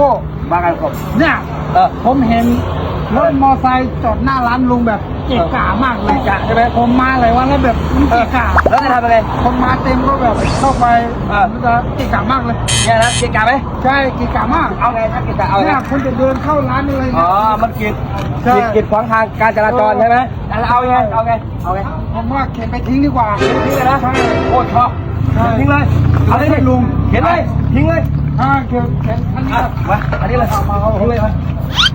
ก้บางกันกบเนี่ยเออผมเห็นรถมอไซค์จอดหน้าร้านลุงแบบเกะกะมากเลยเกะกะใช่ไหมผมมาหลายวันแล้วแบบมันเกะกะแล้วจะทำยังไงคนมาเต็มก็แบบเข้าไปเออ มันจะเกะกะมากเลย เนี่ยนะเกะกะไหมใช่เกะกะมากเอาไงถ้าเกะกะเอาไงเนี่ยคนจะเดินเข้าร้านอะไรอ๋อ เนี่ย มันกีดใช่ กีดกีดขวางทางการจราจรใช่ไหมแล้วเอาไง เอาไง เอาไง ผมว่าเข็นไปทิ้งดีกว่า ทิ้งเลยนะ ใช่โอ้ชอบใช่ทิ้งเลย เอาเลยดิลุง เห็นเลย ทิ้งเลยถ้าเข็นเข็นอันนี้อะมาอันนี้เลยเอามาเอาทิ้งเลยมา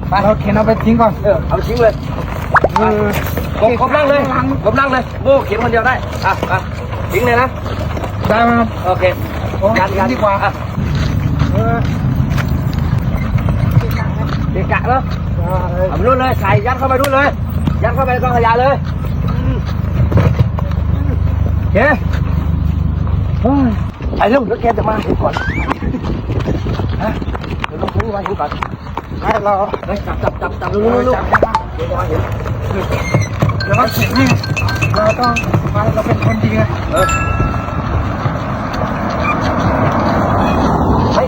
ไปเราเข็นเอาไปทิ้งก่อนเออเอาทิ้งเลยเออผมผมนั่งเลยผมนั่งเลยโบ้เขียนคนเดียวได้อะอะทิ้งเลยนะได้ไหมครับโอเคโอ้ยยันยันดีกว่าอะเออเกะกะเนาะเอาไปนู่นเลยใส่ยัดเข้าไปนู่นเลย ยัดเข้าไปในกองขยะเลยโอเคเฮ้ยไปเร็วแล้วแกจะมาเห็นก่อน ฮะเดี๋ยวต้องทิ้งไว้เห็นก่อนให้เราเฮ้ยจับจับจับจับเร็วเอเร็วอเร็วจับได้ปะเดี๋ยวจะมาเห็นเดี๋ยวเราเข็นให้เราต้องมาเราเป็นคนดีไงเออเฮ้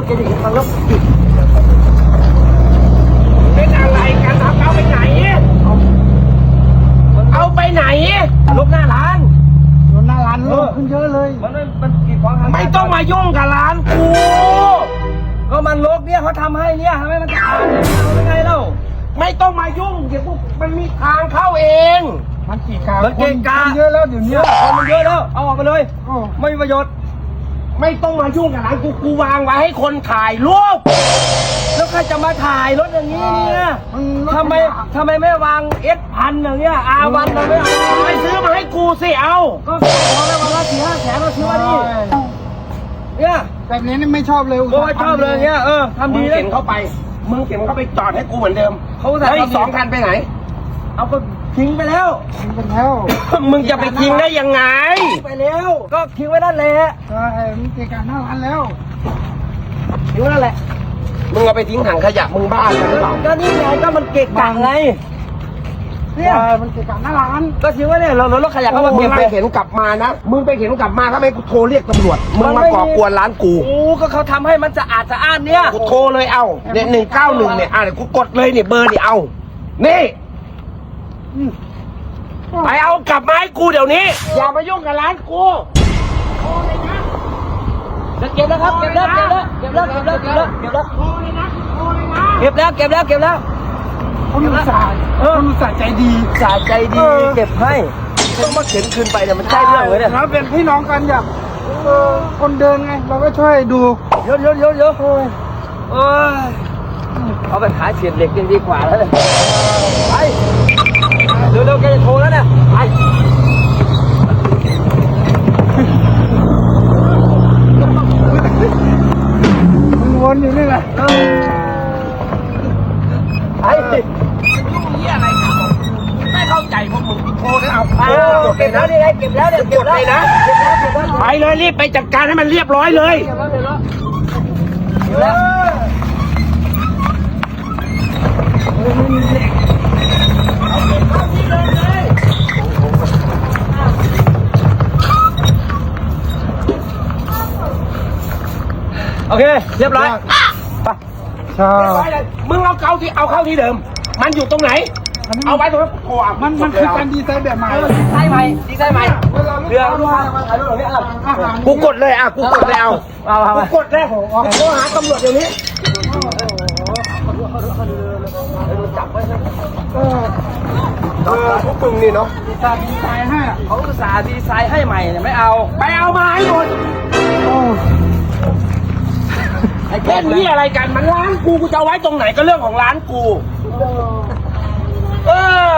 กจะเห็นฟังล้วเป็นอะไรกันครับเอาไปไหน เอาไปไหนลุกหน้าร้านรถหน้าร้านเลงขึ้นเยอะเลยมันมันมันกีดขวางทางไม่ต้องมายุ่งกับร้านกูก็มันลกเนี่ยเขาทำให้เนี่ยทำให้มันสะอาดเนี่ยเอายังไงเล่าไม่ต้องมายุ่งเดี๋ยวกมันมีทางเข้าเองมันกี่กามันเกะกะคนเยอะแล้วเดี๋ยวเนี้อะคนมันเยอะแล้วเอาออกไปเลย ไม่มีประโยชน์ ไม่ต้องมายุ่งกับร้านกูกูวางไว้ให้คนถ่ายรูปแล้วใครจะมาถ่ายรถอย่างนี้เนี่ยมันรถทำไมทำไมไม่วางเอสพันอย่างเงี้ยอาวันทำไมไม่เอาไปซื้อมาให้กูสิเอาก็ขอแล้ววันละสี่ห้าแสนเราซื้อมาดิเนี่ยแบบนี้นี่ไม่ชอบเลยโอ้ยชอบเลยเงี้ยเออทำมึดีงเลยเข็นเข้าไป มึงเข็นเข้าไปจอดให้กูเหมือนเดิมเขาใส่แล้วอีกสองคันไปไหน เอาก็ทิ้งไปแล้ว มันเป็นแล้ว มึงจะไปทิ้งได้ยังไงทิ้งไป แล้ว ก็ทิ้งไว้นั่นแหละใช่มันเกะกะหน้าร้านแล้วทิ้งไว้นั่นแหละ มึงเอาไปทิ้งถังขยะมึงบ้าหรือเปล่าก็นี่ไงก็มันเกะกะไงเนี่ยใช่มันเกะกะหน้าร้าน ก็ทิ้งไว้เนี่ยเรารถขยะถ้าเข้ามามึเก็งบไปไปเห็นกลับมานะ มึงไปเห็นกลับมาถ้าไม่กูโทรเรียกตำรวจ มึงมันมาไม่ก่อกวนร้านกูโอ้ก็เขาทำให้มันสะอาดสะอ้านเนี่ย กูโทรเลยเอาเนี่ยหนึ่งเก้าหนึ่งเนี่ยอะเดี๋ยวกูกดเลยเนี่ยเบอร์เนี่ยเอา นี่อืม ไปเอากลับมาให้กูเดี๋ยวนี้ อย่ามายุ่งกับร้านกูเก็บแล้วครับ เก็บแล้ว เก็บแล้ว เก็บแล้ว เก็บแล้ว เก็บแล้ว เก็บแล้วโทรเลยนะโทรเลยนะเก็บแล้วเก็บแล้ว เก็บแล้วคนอุตส่าห์คนอุตส่าห์ใจดีสาใจดี เก็บให้ ต้องมาเข็นคืนไปเนี่ยมันใช่เรื่องเลยเนี่ยเราเป็นพี่น้องกันอยากเออคนเดินไง เราก็ช่วยดูเยอะเยอะเยอะเยอะโอ้ยโอ้ยเอาไปขายเศษเหล็กยังดีกว่าแล้วเนี่ยไป เร็วๆแกจะโทรแล้วเนี่ยไปมันวนอยู่นี่แหละไปไม่เข้าใจพวกมึงโทรเลยเอาอ้าวเก็บแล้วนี่ไงเก็บแล้วเนี่ยเก็บแล้วนะเก็บแล้วเก็บแล้วไปเลยรีบไปจัดการให้มันเรียบร้อยเลยเโอเค เรียบร้อยไปใช่เรียบร้อยเลยมึงเอาเข้าที่เอาเข้าที่เดิม มันอยู่ตรงไหน เอาไว้ตรงนั้นโทรอะมันมันคือการดีไซน์แบบใหม่เออดีไซน์ใหม่ดีไซน์ใหม่เรือลูกค้ามาถ่ายรูปแบบนี้อะอาหารกูกดเลยอะกูกดเลยเอาเอาเอากูเอากดเลยโทรหาตำรวจเดี๋ยวนี้จับไว้นะเออเออพวกมึงนี่เนาะดีไซน์ดีไซน์ให้อะเขาอุตส่าห์ดีไซน์ให้ใหม่เนี่ยไม่เอา ไปเอามาให้หมดโอ้ไอ้ เล่นนี่อะไรกันมันร้านกูกูจะเอาไว้ตรงไหนก็เรื่องของร้านกู เออ